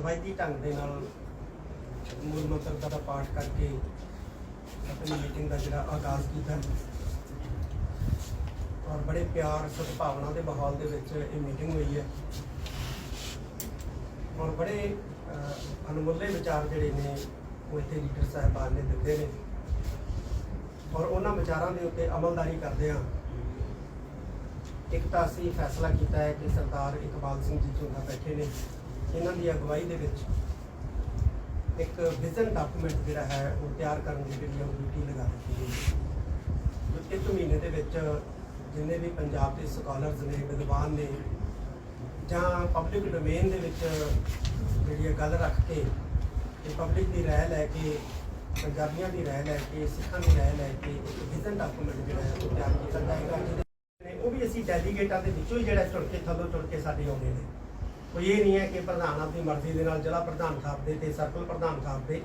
ਰਵਾਇਤੀ ਢੰਗ ਦੇ ਨਾਲ ਮੂਲ ਮੰਤਰ ਦਾ ਪਾਠ ਕਰਕੇ ਆਪਣੀ ਮੀਟਿੰਗ ਦਾ ਜਿਹੜਾ ਆਗਾਜ਼ ਕੀਤਾ ਔਰ ਬੜੇ ਪਿਆਰ ਸਦਭਾਵਨਾ ਦੇ ਮਾਹੌਲ ਦੇ ਵਿੱਚ ਇਹ ਮੀਟਿੰਗ ਹੋਈ ਹੈ ਔਰ ਬੜੇ ਅਹ, ਅਣਮੁੱਲੇ ਵਿਚਾਰ ਜਿਹੜੇ ਨੇ ਉਹ ਇੱਥੇ ਲੀਡਰ ਸਾਹਿਬਾਨ ਨੇ ਦਿੱਤੇ ਨੇ ਔਰ ਉਹਨਾਂ ਵਿਚਾਰਾਂ ਦੇ ਉੱਤੇ ਅਮਲਦਾਰੀ ਕਰਦੇ ਹਾਂ ਇੱਕ ਤਾਂ ਅਸੀਂ ਫੈਸਲਾ ਕੀਤਾ ਹੈ ਕਿ ਸਰਦਾਰ ਇਕਬਾਲ ਸਿੰਘ ਜੀ ਝੁੰਦਾ ਬੈਠੇ ਨੇ ਇਹਨਾਂ ਦੀ ਅਗਵਾਈ ਦੇ ਵਿੱਚ ਇੱਕ ਵਿਜ਼ਨ ਡਾਕੂਮੈਂਟ ਜਿਹੜਾ ਹੈ ਉਹ ਤਿਆਰ ਕਰਨ ਦੀ ਜਿਹੜੀ ਉਹ ਡਿਊਟੀ ਲਗਾ ਦਿੱਤੀ ਗਈ ਹੈ। ਇੱਕ ਮਹੀਨੇ ਦੇ ਵਿੱਚ ਜਿੰਨੇ ਵੀ ਪੰਜਾਬ ਦੇ ਸਕਾਲਰਸ ਨੇ, ਵਿਦਵਾਨ ਨੇ ਜਾਂ ਪਬਲਿਕ ਡੋਮੇਨ ਦੇ ਵਿੱਚ ਜਿਹੜੀ ਇਹ ਗੱਲ ਰੱਖ ਕੇ ਤੇ ਪਬਲਿਕ ਦੀ ਰਾਏ ਲੈ ਕੇ, ਪੰਜਾਬੀਆਂ ਦੀ ਰਾਏ ਲੈ ਕੇ, ਸਿੱਖਾਂ ਦੀ ਰਾਏ ਲੈ ਕੇ ਇੱਕ ਵਿਜ਼ਨ ਡਾਕੂਮੈਂਟ ਜਿਹੜਾ ਹੈ ਉਹ ਤਿਆਰ ਕੀਤਾ ਜਾਏਗਾ। ਜਿਹਦੇ ਨੇ ਉਹ ਵੀ ਅਸੀਂ ਡੈਲੀਗੇਟਾਂ ਦੇ ਵਿੱਚੋਂ ਹੀ ਜਿਹੜਾ ਚੁਣ ਕੇ ਥੱਲੋਂ ਚੁਣ ਕੇ ਸਾਡੇ ਆਉਂਦੇ ਨੇ। ਕੋਈ ਇਹ ਨਹੀਂ ਹੈ ਕਿ ਪ੍ਰਧਾਨ ਆਪਣੀ ਮਰਜ਼ੀ ਦੇ ਨਾਲ ਜ਼ਿਲ੍ਹਾ ਪ੍ਰਧਾਨ ਸਾਹਿਬ ਦੇ ਤੇ ਸਰਕਲ ਪ੍ਰਧਾਨ ਸਾਹਿਬ ਦੇ।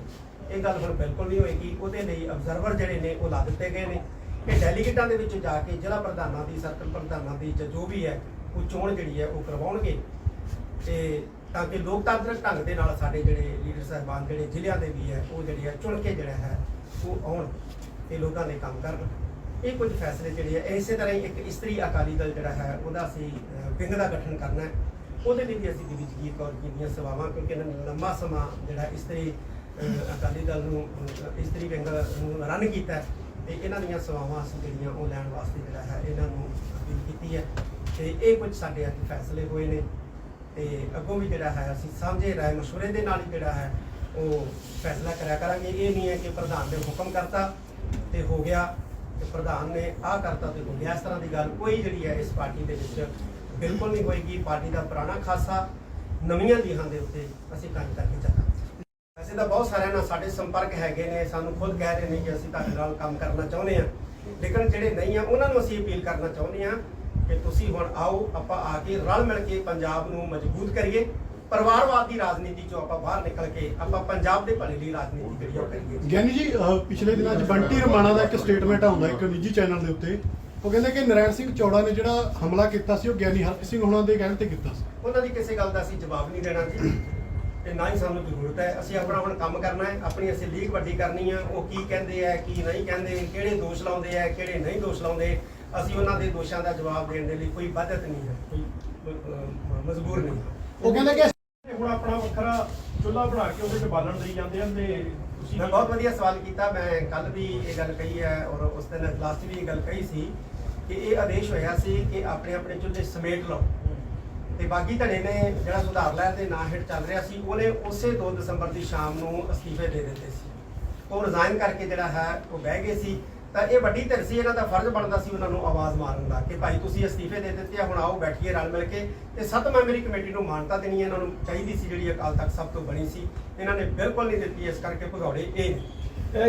ਇਹ ਗੱਲ ਹੁਣ ਬਿਲਕੁਲ ਨਹੀਂ ਹੋਏਗੀ। ਉਹਦੇ ਲਈ ਅਬਜ਼ਰਵਰ ਜਿਹੜੇ ਨੇ ਉਹ ਲਾ ਦਿੱਤੇ ਗਏ ਨੇ। ਕਿ ਡੈਲੀਗੇਟਾਂ ਦੇ ਵਿੱਚ ਜਾ ਕੇ ਜ਼ਿਲ੍ਹਾ ਪ੍ਰਧਾਨਾਂ ਦੀ, ਸਰਕਲ ਪ੍ਰਧਾਨਾਂ ਦੀ ਜਾਂ ਜੋ ਵੀ ਹੈ, ਉਹ ਚੋਣ ਜਿਹੜੀ ਹੈ, ਉਹ ਕਰਵਾਉਣਗੇ। ਤੇ ਤਾਂ ਕਿ ਲੋਕਤਾਂਤਰਿਕ ਢੰਗ ਦੇ ਨਾਲ ਸਾਡੇ ਜਿਹੜੇ ਲੀਡਰ ਸਾਹਿਬਾਨ ਜਿਹੜੇ ਜ਼ਿਲ੍ਹਿਆਂ ਦੇ ਵੀ ਹੈ, ਉਹ ਜਿਹੜੀ ਹੈ, ਚੁਣ ਕੇ ਜਿਹੜਾ ਹੈ, ਉਹ ਆਉਣ ਤੇ ਲੋਕਾਂ ਦੇ ਕੰਮ ਕਰਨ। ਇਹ ਕੁਝ ਫੈਸਲੇ ਜਿਹੜੇ ਹੈ, ਇਸੇ ਤਰ੍ਹਾਂ ਹੀ ਇੱਕ ਇਸਤਰੀ ਅਕਾਲੀ ਦਲ ਜਿਹੜਾ ਹੈ, ਉਹਦਾ ਅਸੀਂ ਵਿੰਗ ਦਾ ਗਠਨ ਕਰਨਾ ਹੈ। ਉਹਦੇ ਲਈ ਵੀ ਅਸੀਂ ਬੀਬੀ ਜਗੀਰ ਕੌਰ ਜੀ ਦੀਆਂ ਸੇਵਾਵਾਂ, ਕਿਉਂਕਿ ਇਹਨਾਂ ਨੇ ਲੰਮਾ ਸਮਾਂ ਜਿਹੜਾ ਇਸਤਰੀ ਅਕਾਲੀ ਦਲ ਨੂੰ ਇਸਤਰੀ ਵਿੰਗ ਨੂੰ ਰਨ ਕੀਤਾ ਹੈ ਤੇ ਇਹਨਾਂ ਦੀਆਂ ਸੇਵਾਵਾਂ ਅਸੀਂ ਜਿਹੜੀਆਂ ਉਹ ਲੈਣ ਵਾਸਤੇ ਜਿਹੜਾ ਹੈ ਇਹਨਾਂ ਨੂੰ ਅਪੀਲ ਕੀਤੀ ਹੈ। ਤੇ ਇਹ ਕੁਝ ਸਾਡੇ ਅੱਜ ਫੈਸਲੇ ਹੋਏ ਨੇ ਤੇ ਅੱਗੋਂ ਵੀ ਜਿਹੜਾ ਹੈ ਅਸੀਂ ਸਾਂਝੇ ਰਾਏ ਮਸ਼ਵਰੇ ਦੇ ਨਾਲ ਹੀ ਜਿਹੜਾ ਹੈ ਉਹ ਫੈਸਲਾ ਕਰਿਆ ਕਰਾਂਗੇ। ਇਹ ਨਹੀਂ ਹੈ ਕਿ ਪ੍ਰਧਾਨ ਨੇ ਹੁਕਮ ਕਰਤਾ ਤੇ ਹੋ ਗਿਆ। ਤੇ ਪ੍ਰਧਾਨ ਨੇ ਆਹ ਕਰਤਾ ਤੇ ਹੋ ਗਿਆ ਇਸ ਤਰ੍ਹਾਂ ਦੀ ਗੱਲ ਕੋਈ ਜਿਹੜੀ ਹੈ ਇਸ ਪਾਰਟੀ ਦੇ ਵਿੱਚ ਬਿਲਕੁਲ ਨਹੀਂ ਹੋਏਗੀ। ਪਾਰਟੀ ਦਾ ਪੁਰਾਣਾ ਖਾਸਾ ਨਵੀਆਂ ਲੀਹਾਂ ਦੇ ਉੱਤੇ ਅਸੀਂ ਕੰਮ ਕਰਕੇ ਚੱਲਾਂਗੇ। ਵੈਸੇ ਤਾਂ ਬਹੁਤ ਸਾਰਿਆਂ ਨਾਲ ਸਾਡੇ ਸੰਪਰਕ ਹੈਗੇ ਨੇ, ਸਾਨੂੰ ਖੁਦ ਕਹਿ ਰਹੇ ਨੇ ਕਿ ਅਸੀਂ ਤੁਹਾਡੇ ਨਾਲ ਕੰਮ ਕਰਨਾ ਚਾਹੁੰਦੇ ਹਾਂ। ਲੇਕਿਨ ਜਿਹੜੇ ਨਹੀਂ ਆ, ਉਹਨਾਂ ਨੂੰ ਅਸੀਂ ਅਪੀਲ ਕਰਨਾ ਚਾਹੁੰਦੇ ਹਾਂ ਕਿ ਤੁਸੀਂ ਹੁਣ ਆਓ, ਆਪਾਂ ਆ ਕੇ ਰਲ ਮਿਲ ਕੇ ਪੰਜਾਬ ਨੂੰ ਮਜ਼ਬੂਤ ਕਰੀਏ। ਪਰਿਵਾਰਵਾਦ ਦੀ ਰਾਜਨੀਤੀ ਚੋਂ ਆਪਾਂ ਬਾਹਰ ਨਿਕਲ ਕੇ ਆਪਾਂ ਪੰਜਾਬ ਦੇ ਭਲੇ ਲਈ ਰਾਜਨੀਤੀ ਜਿਹੜੀ ਉਹ ਕਰੀਏ। ਗਿਆਨੀ ਜੀ ਅਹ ਪਿਛਲੇ ਦਿਨਾਂ 'ਚ ਬੰਟੀ ਰਮਾਣਾ ਦਾ ਇੱਕ ਸਟੇਟਮੈਂਟ ਆਉਂਦਾ ਇੱਕ ਨਿੱਜੀ ਚੈਨਲ ਦੇ ਉੱਤੇ। ਉਹ ਕਹਿੰਦੇ ਕਿ ਨਰੈਣ ਸਿੰਘ ਚੌੜਾ ਨੇ ਜਿਹੜਾ ਹਮਲਾ ਕੀਤਾ ਸੀ ਉਹ ਗਿਆਨੀ ਹਰਪ੍ਰੀਤ ਸਿੰਘ ਹੁਣਾਂ ਦੇ ਕਹਿਣ ਤੇ ਕੀਤਾ ਸੀ। ਉਹਨਾਂ ਦੀ ਕਿਸੇ ਗੱਲ ਦਾ ਅਸੀਂ ਜਵਾਬ ਨਹੀਂ ਦੇਣਾ ਜੀ। ਤੇ ਨਾ ਹੀ ਸਾਨੂੰ ਜ਼ਰੂਰਤ ਹੈ। ਅਸੀਂ ਆਪਣਾ ਹੁਣ ਕੰਮ ਕਰਨਾ ਹੈ। ਆਪਣੀ ਅਸੀਂ ਲੀਗ ਵੱਡੀ ਕਰਨੀ ਆ। ਉਹ ਕੀ ਕਹਿੰਦੇ ਆ ਕੀ ਨਹੀਂ ਕਹਿੰਦੇ ਕਿਹੜੇ ਦੋਸ਼ ਲਾਉਂਦੇ ਆ ਕਿਹੜੇ ਨਹੀਂ ਦੋਸ਼ ਲਾਉਂਦੇ। ਅਸੀਂ ਉਹਨਾਂ ਦੇ ਦੋਸ਼ਾਂ ਦਾ ਜਵਾਬ ਦੇਣ ਦੇ ਲਈ ਕੋਈ ਬਾਧਤ ਨਹੀਂ ਹੈ ਕੋਈ ਅਹ, ਮਜਬੂਰ ਨਹੀਂ ਉਹ ਕਹਿੰਦੇ ਕਿ ਤੇ ਹੁਣ ਆਪਣਾ ਵੱਖਰਾ ਚੁੱਲ੍ਹਾ ਬਣਾ ਕੇ ਉਹਦੇ 'ਚ ਬਾਲਣ ਦੇਈ ਜਾਂਦੇ ਹਨ ਤੇ ਤੁਸੀਂ ਮੈਂ ਬਹੁਤ ਵਧੀਆ ਸਵਾਲ ਕੀਤਾ, ਮੈਂ ਕੱਲ ਵੀ ਇਹ ਗੱਲ ਕਹੀ ਹੈ ਔਰ ਉਸ ਦਿਨ ਲਾਸਟ ਵੀ ਇਹ ਗੱਲ ਕਹੀ ਸੀ ਕਿ ਇਹ ਆਦੇਸ਼ ਹੋਇਆ ਸੀ ਕਿ ਆਪਣੇ ਆਪਣੇ ਚੁੱਲ੍ਹੇ ਸਮੇਟ ਲਓ। ਤੇ ਬਾਗੀ ਧੜੇ ਨੇ ਜਿਹੜਾ ਸੁਧਾਰ ਲਹਿਰ ਦੇ ਨਾਂ ਹੇਠ ਚੱਲ ਰਿਹਾ ਸੀ, ਉਹਨੇ ਉਸੇ 2 ਦਸੰਬਰ ਦੀ ਸ਼ਾਮ ਨੂੰ ਅਸਤੀਫੇ ਦੇ ਦਿੱਤੇ ਸੀ। ਉਹ ਰਿਜ਼ਾਈਨ ਕਰਕੇ ਜਿਹੜਾ ਹੈ, ਉਹ ਬਹਿ ਗਏ ਸੀ। ਤਾਂ ਇਹ ਵੱਡੀ ਧਿਰ ਸੀ, ਇਹਨਾਂ ਦਾ ਫਰਜ਼ ਬਣਦਾ ਸੀ ਉਹਨਾਂ ਨੂੰ ਆਵਾਜ਼ ਮਾਰਨ ਦਾ ਕਿ ਭਾਈ ਤੁਸੀਂ ਅਸਤੀਫੇ ਦੇ ਦਿੱਤੇ ਆ, ਹੁਣ ਆਓ ਬੈਠੀਏ ਰਲ ਮਿਲ ਕੇ। ਤੇ ਸੱਤ ਮੈਂਬਰੀ ਕਮੇਟੀ ਨੂੰ ਮਾਨਤਾ ਦੇਣੀ ਹੈ ਇਹਨਾਂ ਨੂੰ ਚਾਹੀਦੀ ਸੀ, ਜਿਹੜੀ ਅਕਾਲ ਤਖਤ ਸਭ ਤੋਂ ਬਣੀ ਸੀ। ਇਹਨਾਂ ਨੇ ਬਿਲਕੁਲ ਨਹੀਂ ਦਿੱਤੀ, ਇਸ ਕਰਕੇ ਭਗੌੜੇ ਇਹ ਨੇ।